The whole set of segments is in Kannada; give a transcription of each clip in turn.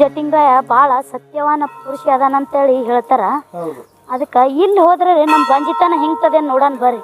ಜಟಿಂಗ್ರಾಯ ಭಾಳ ಸತ್ಯವಾನ ಪುರುಷ ಅದಾನಂತೇಳಿ ಹೇಳ್ತಾರ. ಅದಕ್ಕೆ ಇಲ್ಲಿ ಹೋದ್ರೆ ನಮ್ಮ ಬಂಜಿತನ ಹಿಂಗ್ತದೆ ನೋಡೋಣ ಬರ್ರಿ.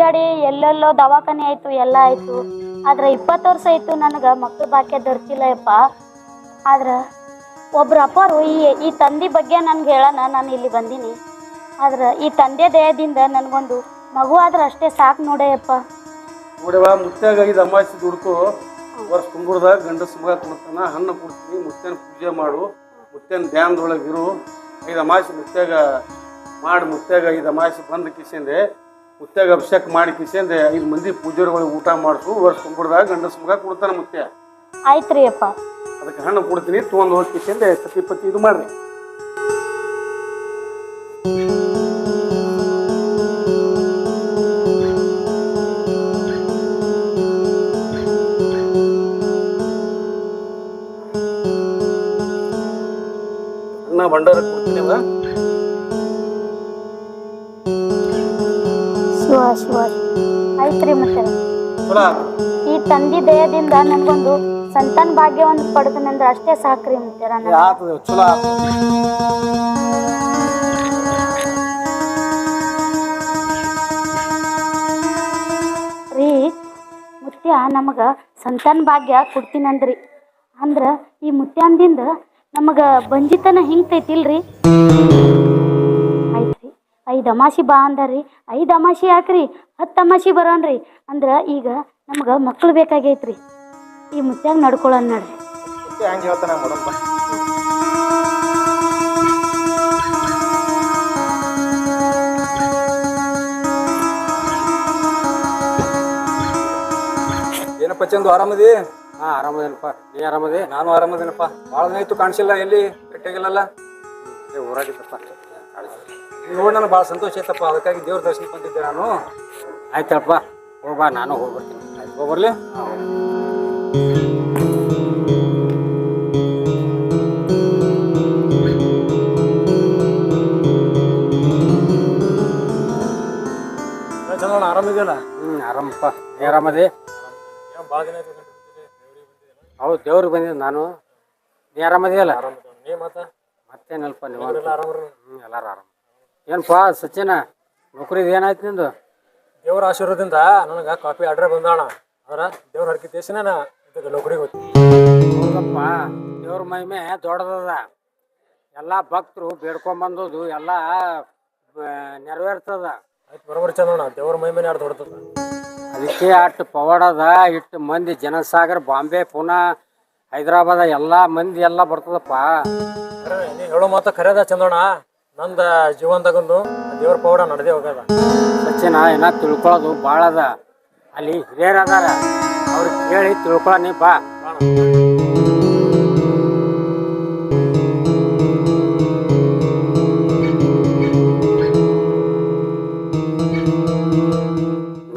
ತಿರುಗಾಡಿ ಎಲ್ಲೆಲ್ಲೋ ದವಾಖಾನೆ ಆಯ್ತು, ಎಲ್ಲ ಆಯ್ತು. ಆದ್ರೆ ಇಪ್ಪತ್ತು ವರ್ಷ ಆಯ್ತು ನನಗೆ ಮಕ್ಕಳ ಬಾಕ್ಯ ದೊರಕಿಲ್ಲ ಯಪ್ಪ ಆದ್ರೆ ಒಬ್ರು ಅಪ್ಪರು ಈ ಈ ತಂದೆ ಬಗ್ಗೆ ನನ್ಗೆ ಹೇಳೋಣ, ನಾನು ಇಲ್ಲಿ ಬಂದೀನಿ. ಆದ್ರೆ ಈ ತಂದೆ ದೇಹದಿಂದ ನನಗೊಂದು ಮಗು ಆದ್ರೆ ಅಷ್ಟೇ ಸಾಕು ನೋಡೆಯಪ್ಪ ನೋಡವ ಮುತ್ಯಾಗ ಐದು ಅಮಾಸಿ ದುಡ್ಕು. ವರ್ಷ ತುಂಬುರ್ದಾಗ ಗಂಡಸ ಮಗ ಕುಡ್ತಾನ ಹಣ್ಣು ಕೊಡ್ತೀನಿ, ಮುತ್ಯನ ಪೂಜೆ ಮಾಡು. ಮುತ್ಯನ ಧ್ಯಾನದೊಳಗೆ ಇರು. ಐದು ಅಮಾಸಿ ಮುತ್ಯಾಗ ಮಾಡಿ ಮುತ್ಯಾಗ ಐದು ಅಮಾಸಿ ಬಂದು ಕಿಸೆಂದೆ ಮುತ್ಯಾಗ ಅಭಿಷೇಕ ಮಾಡಿ ಅಂದ್ರೆ ಐದು ಮಂದಿ ಪೂಜೆಗಳಿಗೆ ಊಟ ಮಾಡಿಸು ವರ್ಷ ಕುಂಬಿಡ್ದಾಗ ಗಂಡಸ ಮಗ ಕೊಡ್ತಾನೆ ಮುತ್ಯ ಆಯ್ತ್ರಿ ಅಪ್ಪ. ಅದಕ್ಕೆ ಹಣ್ಣು ಕೊಡ್ತೀನಿ ತೊಗೊಂಡು ಹೋಗಿ ಕಿಸೆಂದೆ ಸತಿ ಪತಿ ಇದು ಮಾಡ್ರಿ. ಭಂಡಾರ ಕೊಡ್ತೀನಿ ಮುತ್ತಾರ ಚಲೋ ಆತು. ಈ ತಂದಿ ದೇಹದಿಂದ ನನಗೊಂದು ಸಂತಾನ ಭಾಗ್ಯವನ್ನು ಪಡೆದನಂದ್ರೆ ಅಷ್ಟೇ ಸಾಕ್ರಿ ರೀ ಚಲೋ ರೀ ಮುತ್ಯ ನಮಗ ಸಂತಾನ ಭಾಗ್ಯ ಕೊಡ್ತೀನಂದ್ರಿ. ಅಂದ್ರ ಈ ಮುತ್ಯಾಂದಿಂದ ನಮಗ ಬಂಜಿತನ ಹಿಂಗ್ತೈತಿಲ್ರಿ? ಆಯ್ತ್ರಿ ಐದು ಅಮಾಸಿ ಬಾ ಅಂದಾರ್ರಿ. ಐದು ಅಮಾಸಿ ಯಾಕ್ರಿ? ಹತ್ತು ಅಮಾಸಿ ಬರೋನ್ರಿ. ಅಂದ್ರೆ ಈಗ ನಮ್ಗೆ ಮಕ್ಳು ಬೇಕಾಗೈತ್ರಿ. ಈ ಮುತ್ಯಾಗ ನಡ್ಕೊಳ್ಳೋಣ ನಡ್ರಿ. ಮತ್ತೆ ಹಂಗೆ ಹೇಳ್ತಾನೆ ಮೇಡಮ್ ಏನಪ್ಪ ಚಂದು ಆರಾಮದಿ? ಹಾ ಆರಾಮದೇನಪ್ಪ. ನೀ ಆರಾಮದಿ? ನಾನು ಆರಾಮದೇನಪ್ಪ. ಭಾಳ ದಿನ ಆಯ್ತು ಕಾಣಿಸಿಲ್ಲ ಎಲ್ಲಿ? ಭೇಟಿಯಾಗಿಲ್ಲಲ್ಲ ಏ ಊರಾಗಿದ್ದಪ್ಪ. ನೋಡಿ ನನಗೆ ಭಾಳ ಸಂತೋಷ ಆಯ್ತಪ್ಪ. ಅದಕ್ಕಾಗಿ ದೇವ್ರ ದರ್ಶನ ಬಂದಿದ್ದೆ ನಾನು. ಆಯ್ತಪ್ಪ ಹೋಗ್ಬಾ ನಾನು ಹೋಗ್ಬರ್ತೀನಿ. ಆಯ್ತು ಹೋಗ್ಬರ್ಲಿ ಚಂದ್ರಣ್ಣ ಆರಾಮಿದೆಯಲ್ಲ? ಹ್ಞೂ ಆರಾಮಪ್ಪ. ನೀ ಆರಾಮದೇ? ಭಾಳ ದಿನ ಆಯ್ತು ಹೌದು ದೇವ್ರಿಗೆ ಬಂದಿದ್ದೆ ನಾನು. ನೀ ಆರಾಮದಿಯಲ್ಲ? ನೀ ಮತ್ತೆ? ಮತ್ತೇನಲ್ಪ ನೀವು? ಹ್ಞೂ ಎಲ್ಲರೂ ಆರಾಮ. ಏನಪ್ಪ ಸಚಿನ ನೌಕರಿದು ಏನಾಯ್ತು ನಿಂದು? ದೇವ್ರ ಆಶೀರ್ವಾದದಿಂದ ನನಗೆ ಕಾಪಿ ಆರ್ಡರ್ ಬಂದಾಣ. ಅದ್ರ ದೇವ್ರ ಹರಕಿ ದೇಶನ ನಾ ಇದಕ್ಕೆ ನೌಕರಿಗೆ ಹೋಗ್ತೀನಿ. ಹೌದಪ್ಪ ದೇವ್ರ ಮಹಿಮೆ ದೊಡ್ಡದದ. ಎಲ್ಲ ಭಕ್ತರು ಬೇಡ್ಕೊಂಬಂದದು ಎಲ್ಲ ನೆರವೇರ್ತದ. ಆಯ್ತು ಬರೋಬರಿ ಚಂದೋಣ ದೇವ್ರ ಮಹಿಮೆ ಆಡ್ ದೊಡ್ಡದ. ಅದಕ್ಕೆ ಅಷ್ಟು ಪವಾಡದ ಇಟ್ಟು ಮಂದಿ ಜನಸಾಗರ ಬಾಂಬೆ ಪುನಾ ಹೈದರಾಬಾದ ಎಲ್ಲ ಮಂದಿ ಎಲ್ಲ ಬರ್ತದಪ್ಪ. ನೀ ಹೇಳೋ ಮಾತು ಕರೆಯದ ಚಂದೋಣ ನಂದ ಜೀವನದಾಗೊಂದು ದೇವ್ರ ಪೌಡ ನಡೆದೇ ಹೋಗದ ಸಚಿನ ಏನ ತಿಳ್ಕೊಳ್ಳೋದು ಭಾಳ ಅದ. ಅಲ್ಲಿ ಹಿರಿಯರ್ ಅದಾರ. ಅವ್ರಿಗೆ ಕೇಳಿ ತಿಳ್ಕೊಳ್ಳ ನೀ ಬಾ.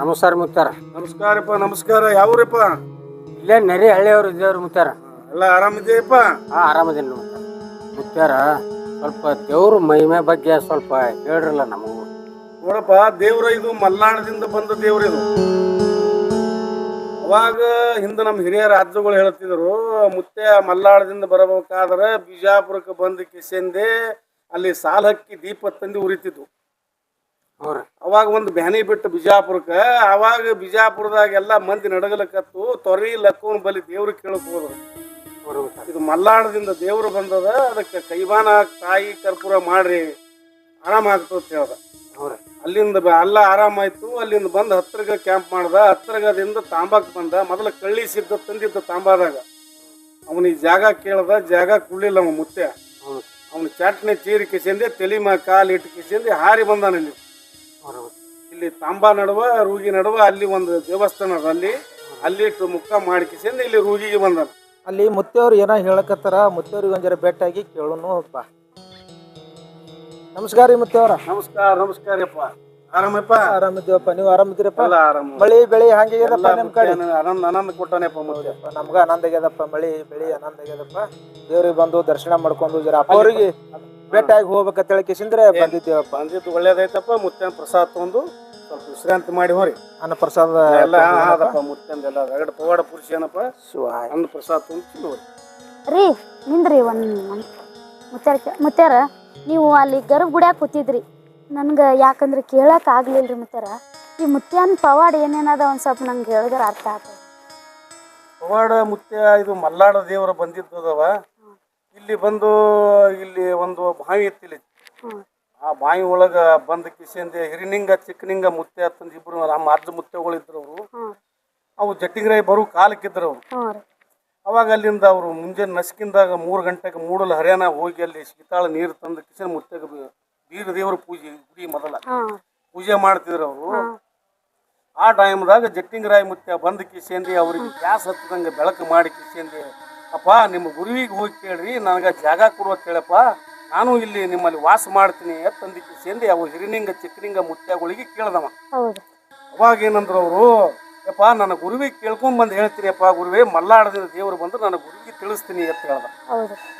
ನಮಸ್ಕಾರ ಮುತ್ತಾರ. ನಮಸ್ಕಾರಪ್ಪ ನಮಸ್ಕಾರ. ಯಾವ್ರಪ್ಪ ಇಲ್ಲೇ ನೆರೆ ಹಳ್ಳಿಯವ್ರು ಇದ್ದೇವ್ರು ಮುತ್ತಾರ. ಎಲ್ಲ ಆರಾಮಿದೆಯಪ್ಪ ಹಾ ಆರಾಮದೇನು ಮುತ್ತಾರ ಮುತ್ತಾರ. ಸ್ವಲ್ಪ ದೇವ್ರ ಮಹಿಮೆ ಬಗ್ಗೆ ಸ್ವಲ್ಪ ಹೇಳ್ರಲ್ಲ ನಮಗೂ. ನೋಡಪ್ಪ ದೇವ್ರ ಇದು ಮಲ್ನಾಡದಿಂದ ಬಂದ ದೇವ್ರ ಇದು. ಅವಾಗ ಹಿಂದೆ ನಮ್ಮ ಹಿರಿಯ ರಾಜ್ಯಗಳು ಹೇಳ್ತಿದ್ರು ಮುತ್ತೆ ಮಲ್ನಾಡದಿಂದ ಬರಬೇಕಾದ್ರೆ ಬಿಜಾಪುರಕ್ಕೆ ಬಂದ ಕಿಸೆಂದೆ ಅಲ್ಲಿ ಸಾಲ ಹಕ್ಕಿ ದೀಪ ತಂದು ಉರಿತಿದ್ವು. ಅವಾಗ ಒಂದು ಬ್ಯಾನಿ ಬಿಟ್ಟು ಬಿಜಾಪುರಕ್ಕೆ ಅವಾಗ ಬಿಜಾಪುರದಾಗ ಎಲ್ಲ ಮಂದಿ ನಡಗಲಕತ್ತು ತೊರಿ ಲಕ್ಕೋನ್ ಬಲಿ ದೇವ್ರಿಗೆ ಕೇಳಕ್ ಹೋದ್ರು. ಇದು ಮಲ್ಲಾಣದಿಂದ ದೇವರು ಬಂದದ ಅದಕ್ಕೆ ಕೈಬಾನ ತಾಯಿ ಕರ್ಪೂರ ಮಾಡ್ರಿ ಆರಾಮಾಗ್ತದೆ ಅಂತ ಹೇಳ್ದ. ಅವ್ರಿ ಅಲ್ಲಿಂದ ಅಲ್ಲ ಆರಾಮಾಯ್ತು ಅಲ್ಲಿಂದ ಬಂದು ಹತ್ರಗ ಕ್ಯಾಂಪ್ ಮಾಡ್ದ ಹತ್ರಗದಿಂದ ತಾಂಬಾಕ್ ಬಂದ ಮೊದಲ ಕಳ್ಳಿ ಸಿದ್ದ ತಂದಿದ್ದ ತಾಂಬಾದಾಗ. ಅವನಿಗೆ ಜಾಗ ಕೇಳ್ದ ಜಾಗ ಕುಳ್ಳಿಲ್ಲ ಅವ ಮುತ್ತೆ ಅವನು ಚಟ್ನಿ ಚೀರಿ ಕಿಸಿಂದೆ ತಲೆ ಮ ಕಾಲು ಇಟ್ಟು ಕಿಸಿಂದೆ ಹಾರಿ ಬಂದಾನ ಇಲ್ಲಿ ಇಲ್ಲಿ ತಾಂಬಾ ನಡುವ ರೂಗಿ ನಡುವ ಅಲ್ಲಿ ಒಂದು ದೇವಸ್ಥಾನ ಅದ ಅಲ್ಲಿ. ಅಲ್ಲಿ ಇಟ್ಟು ಮುಖ ಮಾಡಿ ಕಿಸಿಂದ ಇಲ್ಲಿ ರೂಗಿಗೆ ಬಂದಾನ. ಅಲ್ಲಿ ಮುತ್ತೆಯವ್ರು ಏನೋ ಹೇಳಕತ್ತಾರ ಮುತ್ತೆಯವ್ರಿಗೆ ಒಂಜರ ಭೇಟಿಯಾಗಿ ಕೇಳೋನು ಅಪ್ಪ. ನಮಸ್ಕಾರ ರೀ ಮುತ್ತೆಯವ್ರ ನಮಸ್ಕಾರ ನಮಸ್ಕಾರಪ್ಪ ಆರಾಮಪ್ಪ? ಆರಾಮಿದ್ದೀವಪ್ಪ ನೀವು ಆರಾಮಿದ್ದೀರಪ್ಪ? ಎಲ್ಲ ಆರಾಮ. ಮಳಿ ಬೆಳಿ ಹಂಗಿಗ್ಯದಪ್ಪ ನಿಮ್ಮ ಕಡೆ? ಆನಂದ ಆನಂದ ಕೊಟ್ಟಾನೆಪ್ಪ ನಮ್ಗ ಆನಂದ ಆಗ್ಯದಪ್ಪ ಮಳಿ ಬೆಳಿ ಆನಂದ ಆಗ್ಯದಪ್ಪ. ದೇವ್ರಿಗೆ ಬಂದು ದರ್ಶನ ಮಾಡ್ಕೊಂಡು ಜರ ಅವರಿಗೆ ಅವ್ರಿಗೆ ಭೇಟಿಯಾಗಿ ಹೋಗ್ಬೇಕಂತ ಹೇಳಿ ಕಿಸಿಂದ್ರೆ ಬಂದಿದ್ದೇವಪ್ಪ. ಬಂದಿದ್ದು ಒಳ್ಳೇದೈತಪ್ಪ ಮುತ್ತೆ ಪ್ರಸಾದ ತಗೊಂಡು ಸ್ವಲ್ಪ ವಿಶ್ರಾಂತಿ ಮಾಡಿ ಹೋರಿ. ಅನ್ನ ಪ್ರಸಾದ ಎಲ್ಲ ರಗಡ ಪವಾಡ ಪುರುಷ ಏನಪ್ಪ? ಶಿವಾಯ. ಅನ್ನ ಪ್ರಸಾದ ರೀ ನಿಂದ್ರಿ ಒಂದು ಮುತ್ತಾರ ಮುತ್ತಾರ ನೀವು ಅಲ್ಲಿ ಗರ್ಭ ಗುಡ್ಯಾಗ ಕೂತಿದ್ರಿ. ನನ್ಗೆ ಯಾಕಂದ್ರೆ ಕೇಳಕ್ ಆಗ್ಲಿಲ್ಲ ಮುತ್ತಾರ ಮುತ್ಯಾರ ಈ ಮುತ್ಯಾನ ಪವಾಡ ಏನೇನದ ಒಂದು ಸ್ವಲ್ಪ ನಂಗೆ ಹೇಳಿದ್ರೆ ಅರ್ಥ ಆಗ್ತದೆ. ಪವಾಡ ಮುತ್ಯ ಇದು ಮಲ್ಲಾಡ ದೇವರ ಬಂದಿದ್ದದವ. ಇಲ್ಲಿ ಬಂದು ಇಲ್ಲಿ ಒಂದು ಬಾವಿ ಇತ್ತಿಲ್ಲಿ ಆ ಬಾಯಿ ಒಳಗ ಬಂದ ಕಿಸೆಂದೆ ಹಿರಿನಿಂಗ ಚಿಕ್ಕನಿಂಗ ಮುತ್ತೆ ಅಂತಂದು ಇಬ್ರು ನಮ್ಮ ಅಜ್ಜ ಮುತ್ತೆಗಳು ಇದ್ರು ಅವರು ಅವು ಜಟ್ಟಿಗ್ರಾಯಿ ಬರು ಕಾಲಕ್ಕಿದ್ರು ಅವರು ಅವಾಗ ಅಲ್ಲಿಂದ ಅವರು ಮುಂಜಾನೆ ನಸ್ಕಿಂದಾಗ ಮೂರು ಗಂಟೆಗೆ ಮೂಡಲು ಹರಿಯಾಣ ಹೋಗಿ ಅಲ್ಲಿ ಶೀತಾಳ ನೀರು ತಂದು ಕಿಸನ್ ಮುತ್ತೆಗೆ ವೀರ ಬೀರ ದೇವರ ಪೂಜೆ ಗುಡಿ ಮೊದಲ. ಪೂಜೆ ಮಾಡ್ತಿದ್ರು ಅವರು. ಆ ಟೈಮ್ದಾಗ ಜಟ್ಟಿಂಗರಾಯ ಮುತ್ತೆ ಬಂದ ಕಿಸೆಂದಿ ಅವ್ರಿಗೆ ಗ್ಯಾಸ್ ಹತ್ತದಂಗೆ ಬೆಳಕು ಮಾಡಿ ಕಿಸೆಂದಿ ಅಪ್ಪ ನಿಮ್ಮ ಗುರುವಿಗೆ ಹೋಗಿ ಕೇಳ್ರಿ ನನಗೆ ಜಾಗ ಕೊಡುವ ಅಂತ ಹೇಳಪ್ಪ. ನಾನು ಇಲ್ಲಿ ನಿಮ್ಮಲ್ಲಿ ವಾಸ ಮಾಡ್ತೀನಿ ತಂದು ಸೇಂದಿ ಅವು ಹಿರಿನಿಂಗ ಚಿಕ್ಕನಿಂಗ ಮುತ್ಯಗಳಿಗೆ ಕೇಳ್ದವ. ಹೌದು. ಅವಾಗ ಏನಂದ್ರು ಅವರು ಯಪ್ಪ ನನ್ನ ಗುರುವಿಗೆ ಕೇಳ್ಕೊಂಡ್ ಬಂದು ಹೇಳ್ತೀರಿಯಪ್ಪ ಗುರುವೇ ಮಲ್ಲಾಡದಿಂದ ದೇವರು ಬಂದು ನನ್ನ ಗುರುವಿಗೆ ತಿಳಿಸ್ತೀನಿ ಅಂತ ಹೇಳ್ದ.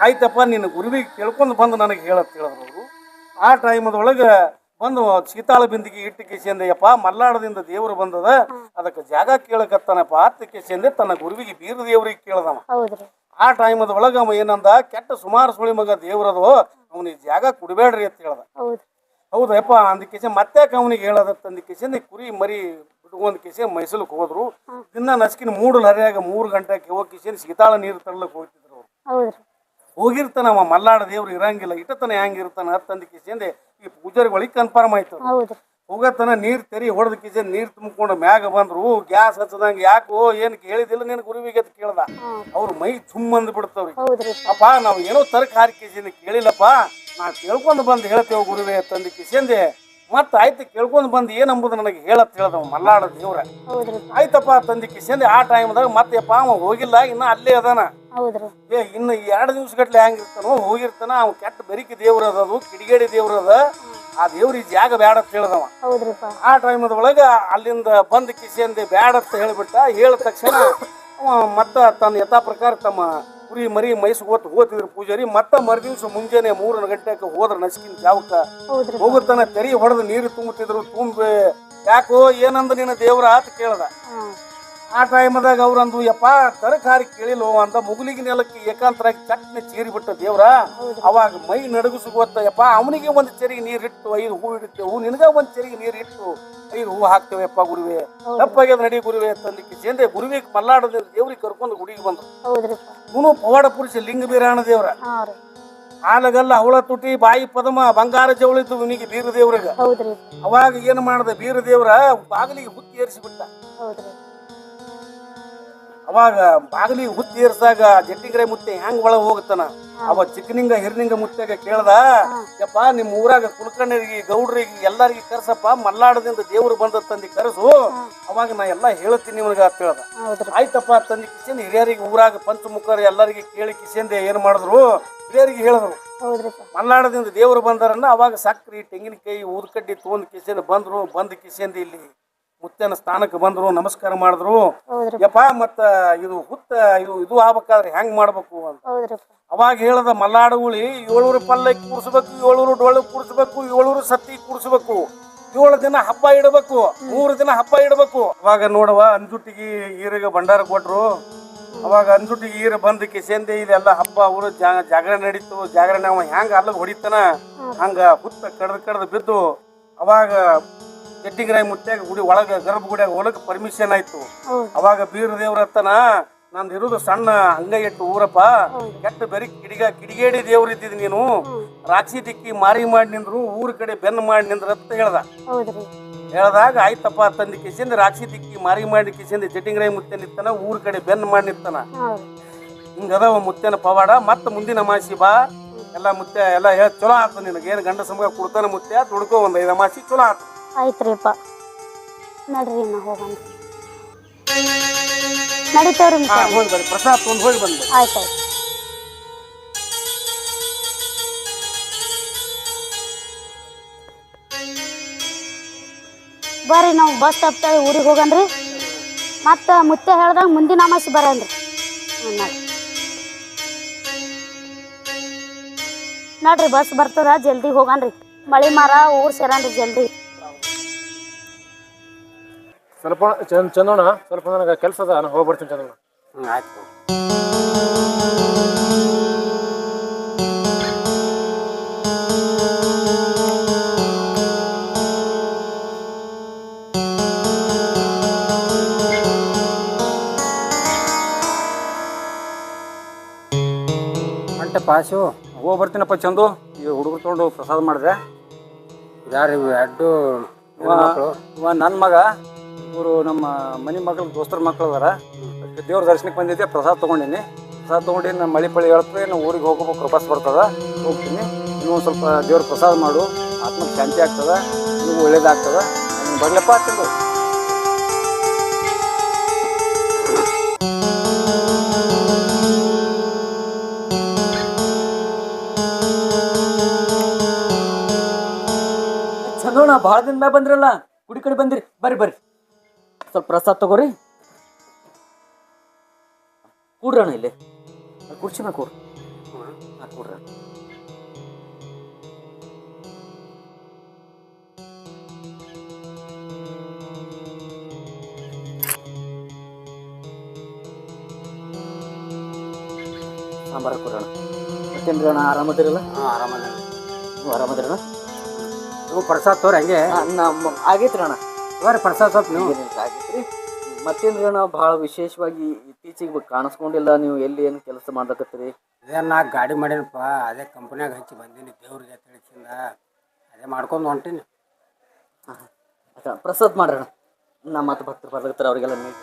ಆಯ್ತಪ್ಪ ನಿನ್ನ ಗುರುವಿಗೆ ಕೇಳ್ಕೊಂಡು ಬಂದು ನನಗೆ ಹೇಳತ್ ಹೇಳಿದ್ರು ಅವರು. ಆ ಟೈಮದೊಳಗೆ ಬಂದು ಸೀತಾಳ ಬಿಂದಿಗೆ ಇಟ್ಟು ಕಿಸಿಂದ ಯಪ್ಪ ಮಲ್ಲಾಡದಿಂದ ದೇವರು ಬಂದದ ಅದಕ್ಕೆ ಜಾಗ ಕೇಳಕತ್ತಾನಪ್ಪ ಆತ ಕಿಸಿಂದೆ ತನ್ನ ಗುರುವಿಗೆ ಬೀರ ದೇವರಿಗೆ ಕೇಳ್ದವ. ಹೌದು ಟೈಮದ ಆ ಟೈಮದೊಳಗೆ ಅವ ಏನಂದ ಕೆಟ್ಟ ಸುಮಾರು ಸುಳಿ ಮಗ ದೇವ್ರದು ಅವನಿಗೆ ಜಾಗ ಕೊಡಬೇಡ್ರಿ ಅಂತ ಹೇಳ್ದ. ಹೌದು. ಹೌದಪ್ಪ ಅಂದ ಕಿಸೆ ಮತ್ತೆ ಅವನಿಗೆ ಹೇಳದ ತಂದ ಕಿಸೆಂದ ಕುರಿ ಮರಿ ಬಿಟ್ಕೊಂಡ್ ಕಿಸೆ ಮೈಸೂರಿಗೆ ಹೋದ್ರು. ದಿನ ನಸ್ಕಿನ ಮೂಡು ಹರಿಯಾಗ ಮೂರು ಗಂಟೆಗೆ ಹೋಗಿ ಕಿಸೆನ್ ಸೀತಾಳ ನೀರು ತರ್ಲಕ್ ಹೋಗ್ತಿದ್ರು ಅವ್ರು. ಹೋಗಿರ್ತಾನ ಅವ ಮಲ್ಲಾಡ ದೇವ್ರು ಇರಂಗಿಲ್ಲ ಇಟ್ಟತನ ಹೆಂಗಿರ್ತಾನ ಹತ್ತಂದ ಕಿಸೆಂದೆ ಈ ಪೂಜಾರಿ ಒಳಗೆ ಕನ್ಫರ್ಮ್ ಆಯ್ತು ಹೋಗತನ ನೀರ್ ತೆರಿ ಹೊಡೆದ ಕಿಜೆ ನೀರು ತುಂಬಿಕೊಂಡು ಮ್ಯಾಗ ಬಂದ್ರು ಗ್ಯಾಸ್ ಹಚ್ಚದಂಗ ಯಾಕೋ ಏನ್ ಕೇಳಿದಿಲ್ಲ ನಿನ್ ಗುರುವಿಗೆ ಅಂತ ಕೇಳ್ದ. ಅವ್ರ ಮೈ ತುಂಬ ಅಂದ್ ಬಿಡ್ತಾವ್ರಿ ಅಪ್ಪ ನಾವು ಏನೋ ತರಕ ಹಾರಿ ಕಿಸಿಂದ ಕೇಳಿಲ್ಲಪ್ಪ. ನಾ ಕೇಳ್ಕೊಂಡು ಬಂದು ಹೇಳ್ತೇವೆ ಗುರುವೇ ತಂದು ಕಿಸೆಂದೆ ಮತ್ತ ಆಯ್ತು ಕೇಳ್ಕೊಂಡು ಬಂದು ಏನಂಬುದು ನನಗೆ ಹೇಳತ್ ಹೇಳ್ದವ ಮಲ್ಲಾಡ ದೇವ್ರ. ಆಯ್ತಪ್ಪ ತಂದಿ ಕಿಸೆಂದೆ ಆ ಟೈಮ್ದಾಗ ಮತ್ತೆ ಅಪ್ಪ ಅವ ಹೋಗಿಲ್ಲ ಇನ್ನ ಅಲ್ಲೇ ಅದಾನ. ಏ ಇನ್ನು ಎರಡು ದಿವ್ಸ ಗಟ್ಲೆ ಹೆಂಗಿರ್ತಾನೋ ಹೋಗಿರ್ತಾನ ಅವ್ ಕೆಟ್ಟ ಬೆರಿಕೆ ದೇವ್ರ ಅದು ಕಿಡಿಗೇಡಿ ದೇವ್ರ ಅದ. ಆ ದೇವ್ರಿಗೆ ಜಾಗ ಬ್ಯಾಡ ಅಂತ ಹೇಳ್ದವ. ಆ ಟೈಮದ ಒಳಗ ಅಲ್ಲಿಂದ ಬಂದ ಕಿಸೆಂದೆ ಬ್ಯಾಡ ಅಂತ ಹೇಳ್ಬಿಟ್ಟ ಹೇಳಿದ ತಕ್ಷಣ ಅವ ಮತ್ತ ತನ್ನ ಯಥಾ ಪ್ರಕಾರ ತಮ್ಮ ಕುರಿ ಮರಿ ಮೈಸೂರು ಹೋತ್ ಹೋತಿದ್ರು ಪೂಜಾರಿ. ಮತ್ತ ಮರುದಿವ್ಸ ಮುಂಜಾನೆ ಮೂರು ಗಂಟೆಗೆ ಹೋದ್ರ ನಸ್ಕಿನ ಜಾವಕ್ಕ ರೀ ಹೋಗುತ್ತಾನ ತೆರಿ ಹೊಡೆದು ನೀರು ತುಂಬುತ್ತಿದ್ರು ತುಂಬ ಯಾಕೋ ಏನಂದ ನಿನ್ನ ದೇವ್ರ ಆತ ಕೇಳ್ದ. ಆ ಟೈಮದಾಗ ಅವ್ರಂದು ಯಪ್ಪ ತರಕಾರಿ ಕೇಳಿಲ್ಲ ಅಂತ ಮುಗುಲಿಗೆ ನೆಲಕ್ಕೆ ಏಕಾಂತರಾಗಿ ಚಟ್ನೆ ಚೀರಿ ಬಿಟ್ಟ ದೇವ್ರ. ಅವಾಗ ಮೈ ನಡಗಿಸು ಯಪ್ಪ ಅವನಿಗೆ ಒಂದು ಚೆರಿಗೆ ನೀರಿಟ್ಟು ಐದು ಹೂ ಇಡ್ತೇವು ನಿನಗ ಒಂದು ಚೆರಿಗೆ ನೀರಿಟ್ಟು ಇಟ್ಟು ಐದು ಹೂ ಹಾಕ್ತೇವಪ್ಪ ಗುರುವೆ. ತಪ್ಪಾಗ್ಯದ ನಡಿ ಗುರುವೆ ತಂದಿಕ್ಕೆ ಸೇಂದೆ ಗುರುವಿಗೆ ಮಲ್ಲಾಡದ ದೇವ್ರಿಗೆ ಕರ್ಕೊಂಡು ಗುಡಿಗೆ ಬಂದ್ರು. ಇವನು ಪವಾಡ ಪುರುಷ ಲಿಂಗ ಬೀರಾಣ ದೇವ್ರ. ಹಾಂ ಆಲಗಲ್ಲ ಅವಳ ತುಟಿ ಬಾಯಿ ಪದಮ ಬಂಗಾರ ಜವಳಿದ್ದು ಇವನಿಗೆ ಬೀರ ದೇವ್ರಿಗೆ. ಅವಾಗ ಏನು ಮಾಡ್ದ ಬೀರ ದೇವ್ರ ಬಾಗಿಲಿಗೆ ಹುಕ್ಕಿ ಏರಿಸಿ ಬಿಟ್ಟ ಹೌದು ರೀ ಅವಾಗ ಬಾಗಿಲಿ ಹುತ್ತಿ ಏರ್ಸಾಗ ಜಟ್ಟಿಗ್ರೆ ಮುತ್ತೆ ಹೆಂಗ್ ಒಳಗ ಹೋಗ್ತಾನ ಅವ ಚಿಕ್ಕನಿಂಗ ಹಿರಿನಿಂಗ ಮುತ್ತೆಗ ಕೇಳ್ದ ಯಪ್ಪ ನಿಮ್ ಊರಾಗ ಕುಲಕರ್ಣರಿಗೆ ಗೌಡ್ರಿಗೆ ಎಲ್ಲಾರಿಗೆ ಕರ್ಸಪ್ಪ ಮಲ್ಲಾಡದಿಂದ ದೇವ್ರು ಬಂದ ತಂದಿ ಕರೆಸು ಅವಾಗ ನಾ ಎಲ್ಲಾ ಹೇಳ್ತೀನಿ ನಿಮ್ಗ ಅಂತ ಹೇಳ್ದ. ಹೌದ್ರಿ. ಆಯ್ತಪ್ಪ ತಂದಿ ಕಿಶನ್ ಹಿರಿಯರಿಗೆ ಊರಾಗ ಪಂಚಮುಖರ್ ಎಲ್ಲರಿಗೆ ಕೇಳಿ ಕಿಶಂದೆ ಏನ್ ಮಾಡಿದ್ರು ಹಿರಿಯರಿಗೆ ಹೇಳಿದ್ರು. ಮಲ್ಲಾಡದಿಂದ ದೇವ್ರು ದೇವರು ಬಂದಾರನ್ನ ಅವಾಗ ಸಕ್ರಿ ತೆಂಗಿನಕಾಯಿ ಊದ್ಕಡ್ಡಿ ತೊಗೊಂಡ್ ಕಿಶನ್ ಬಂದ್ರು ಬಂದ್ ಕಿಶನ್ ಇಲ್ಲಿ ಮುತ್ತನ ಸ್ಥಾನಕ್ಕೆ ಬಂದ್ರು ನಮಸ್ಕಾರ ಮಾಡಿದ್ರು. ಹೌದ್ರಿ ಯಪ್ಪ ಮತ್ತ ಇದು ಹುತ್ತ ಇದು ಇದು ಆಗ್ಬೇಕಾದ್ರೆ ಹೆಂಗ್ ಮಾಡ್ಬೇಕು ಅಂತ. ಹೌದ್ರಿಪ್ಪ. ಅವಾಗ ಹೇಳದ ಮಲ್ಲಾಡುಗುಳಿ ಏಳೂರು ಪಲ್ಲಕ್ಕಿ ಕೂರ್ಸ್ಬೇಕು ಏಳೂರು ಡೊಳ್ಳು ಕೂರ್ಸ್ಬೇಕು ಏಳೂರು ಸತ್ತಿ ಕೂರ್ಸ್ಬೇಕು. ಏಳು ದಿನ ಹಬ್ಬ ಇಡಬೇಕು ಮೂರು ದಿನ ಹಬ್ಬ ಇಡಬೇಕು. ಅವಾಗ ನೋಡುವ ಅಂಜುಟ್ಟಿಗೆ ಈರಿಗೆ ಭಂಡಾರ ಕೊಟ್ರು. ಅವಾಗ ಅಂಜುಟ್ಟಿಗೆ ಈರ ಬಂದ ಕಿಸೆಂದೆ ಇದೆಲ್ಲ ಹಬ್ಬ ಅವರು ಜಾಗರಣೆ ನಡೀತು. ಜಾಗರಣೆ ಅವ ಹೆಂಗ ಅಲ್ಲಿಗೆ ಹೊಡಿತಾನ? ಹಂಗ ಹುತ್ತ ಕಡ್ದು ಕಡ್ದು ಬಿದ್ದು ಅವಾಗ ಜಟ್ಟಿಗರಾಯಿ ಮುತ್ಯಾಗ ಗುಡಿ ಒಳಗ ಗರ್ಭಗುಡಿಯಾಗ ಹೊಲಕ್ ಪರ್ಮಿಷನ್ ಆಯ್ತು. ಅವಾಗ ಬೀರ ದೇವ್ರ ಹತ್ತನ ನಂದು ಇರುದು ಸಣ್ಣ ಹಂಗ ಇಟ್ಟು ಊರಪ್ಪ. ಕೆಟ್ಟ ಬರೀ ಕಿಡಿಗ ಕಿಡಿಗೇಡಿ ದೇವ್ರ ಇದ್ದಿದ್ ನೀನು. ರಾಕ್ಷಿ ದಿಕ್ಕಿ ಮಾರಿ ಮಾಡಿ ನಿಂದ್ರು ಊರ ಕಡೆ ಬೆನ್ನು ಮಾಡಿ ನಿಂದ್ರ ಅಂತ ಹೇಳ್ದ. ಹೇಳ್ದಾಗ ಆಯ್ತಪ್ಪ ತಂದಿ ಕಿಸಿಂದ ರಾಕ್ಷಿ ದಿಕ್ಕಿ ಮಾರಿ ಮಾಡಿ ಕಿಸಿಂದ ಜಟಿಂಗ್ರಾಯಿ ಮುತ್ತೆ ನಿತ್ತನ ಊರ ಕಡೆ ಬೆನ್ನು ಮಾಡಿ ನಿತ್ತನ ಹಿಂಗದವ ಮುತ್ತೆನ ಮುತ್ತೇನ ಪವಾಡ ಮತ್ತೆ ಮುಂದಿನ ಮಾಸಿ ಬಾ. ಎಲ್ಲ ಮುತ್ತೆ ಎಲ್ಲ ಹೇಳ ಚಲೋ ಆತ ನಿನಗೆ. ಏನು ಗಂಡ ಸಮಗ ಕುಡ್ತಾನ ಮುತ್ತೆ ದುಡ್ಕೋ ಒಂದ್ ಐದು ಮಾಸಿ ಚಲೋ ಆತ. ಆಯ್ತ್ರಿಪ್ಪ. ನಡ್ರಿ ನಾ ಹೋಗೋಣ. ನಡೀತಾವ್ರಿ ಹೋಗಿ ಬರ್ರಿ. ಪ್ರಸಾದ್ ತೊಗೊಂಡು ಹೋಗಿ ಬಂದ್ರಿ ಆಯ್ತಾಯ್ತು ಬರ್ರಿ ನಾವು ಬಸ್ ತಪ್ತೇವೆ ಊರಿಗೆ ಹೋಗನ್ರಿ ಮತ್ತು ಮುತ್ತೆ ಹೇಳ್ದಂಗೆ ಮುಂದಿನ ಅಮಾಸಿ ಬರೋನ್ರಿ ನಡ್ರಿ. ಬಸ್ ಬರ್ತದ ಜಲ್ದಿ ಹೋಗನ್ರಿ ಮಳಿ ಮಾರ ಊರ್ ಸೇರನ್ರಿ ಜಲ್ದಿ. ಸ್ವಲ್ಪ ಚಂದ ಚಂದೋಣ ಸ್ವಲ್ಪ ನನಗೆ ಕೆಲಸ ಅದ ನಾನು ಹೋಗಿ ಬರ್ತೀನಿ ಚಂದೋಣ. ಹ್ಞೂ ಆಯ್ತು ಪಾಶು ಹೋಗಿ ಬರ್ತೀನಪ್ಪ ಚಂದು. ಈ ಹುಡುಗರು ತೊಗೊಂಡು ಪ್ರಸಾದ ಮಾಡಿದೆ ಯಾರು ಇವು ಎಡ್ಡು ನನ್ನ ಮಗ. ಇವರು ನಮ್ಮ ಮನೆ ಮಕ್ಕಳು ದೋಸ್ತರ ಮಕ್ಳು ಅದಾರ. ದೇವ್ರ ದರ್ಶನಕ್ಕೆ ಬಂದಿದ್ದೆ, ಪ್ರಸಾದ ತೊಗೊಂಡಿನಿ. ಪ್ರಸಾದ ತೊಗೊಂಡು ನಮ್ಮ ಮಳೆ ಪಳಿ ಹೇಳ್ತದೆ ನಾವು ಊರಿಗೆ ಹೋಗೋಬೇಕು ಬಸ್ ಬರ್ತದೆ. ಹೋಗ್ತೀನಿ. ನೀವು ಸ್ವಲ್ಪ ದೇವ್ರ ಪ್ರಸಾದ ಮಾಡು. ಆತ್ಮಕ್ಕೆ ಶಾಂತಿ ಆಗ್ತದೆ. ನೀವು ಒಳ್ಳೇದಾಗ್ತದೆ. ನಿಮ್ಗೆ ಬರ್ಲಪ್ಪ ಆಗ್ತದೆ ಬಹಳ ಭಾಳ ದಿನ ಮ್ಯಾಗ ಬಂದ್ರಲ್ಲ? ಗುಡಿ ಕಡೆ ಬಂದಿರಿ, ಬರ್ರಿ ಬರ್ರಿ. ಸ್ವಲ್ಪ ಪ್ರಸಾದ ತಗೋರಿ. ಕೂಡ್ರಣ ಇಲ್ಲಿ. ಕುರ್ಚಿ ಮೇಲೆ ಕೂಡ್ರಿ. ಹಾಂ ಕೂಡ್ರ ಸಾಂಬಾರ ಕೊಡೋಣ ಮತ್ತೇನ್ರಿ ಅಣ್ಣ ಆರಾಮದಿರಲ್ಲ? ಹಾಂ ಆರಾಮದ ನೀವು ಆರಾಮದಿರಲ್ಲ? ನೀವು ಪ್ರಸಾದ ತೋರಿ ಹಂಗೆ. ನಮ್ಮ ಆಗೈತ್ರಿ ಅಣ್ಣ. ತೋರಿ ಪ್ರಸಾದ ಸ್ವಲ್ಪ ನೀವು. ಆಗೈತ್ರಿ ಮತ್ತೇನ್ರಿ ನಾವು ಭಾಳ ವಿಶೇಷವಾಗಿ ಇತ್ತೀಚಿಗೆ ಕಾಣಿಸ್ಕೊಂಡಿಲ್ಲ ನೀವು ಎಲ್ಲಿ ಏನು ಕೆಲಸ ಮಾಡ್ಲಕತ್ತೀರಿ? ಅದೇ ನಾ ಗಾಡಿ ಮಾಡೀನಪ್ಪ ಅದೇ ಕಂಪ್ನ್ಯಾಗ ಹಚ್ಚಿ ಬಂದೀನಿ ದೇವ್ರಿಗೆ ತಿಳಿಸಿಂದ ಅದೇ ಮಾಡ್ಕೊಂಡು ಹೊಂಟೀನಿ. ಪ್ರಸಾದ್ ಮಾಡ್ರಣ ನಮ್ಮ ಮತ್ತೆ ಭಕ್ತರು ಬರ್ಲಕತ್ತಾರ ಅವರಿಗೆಲ್ಲ ನೀಟ್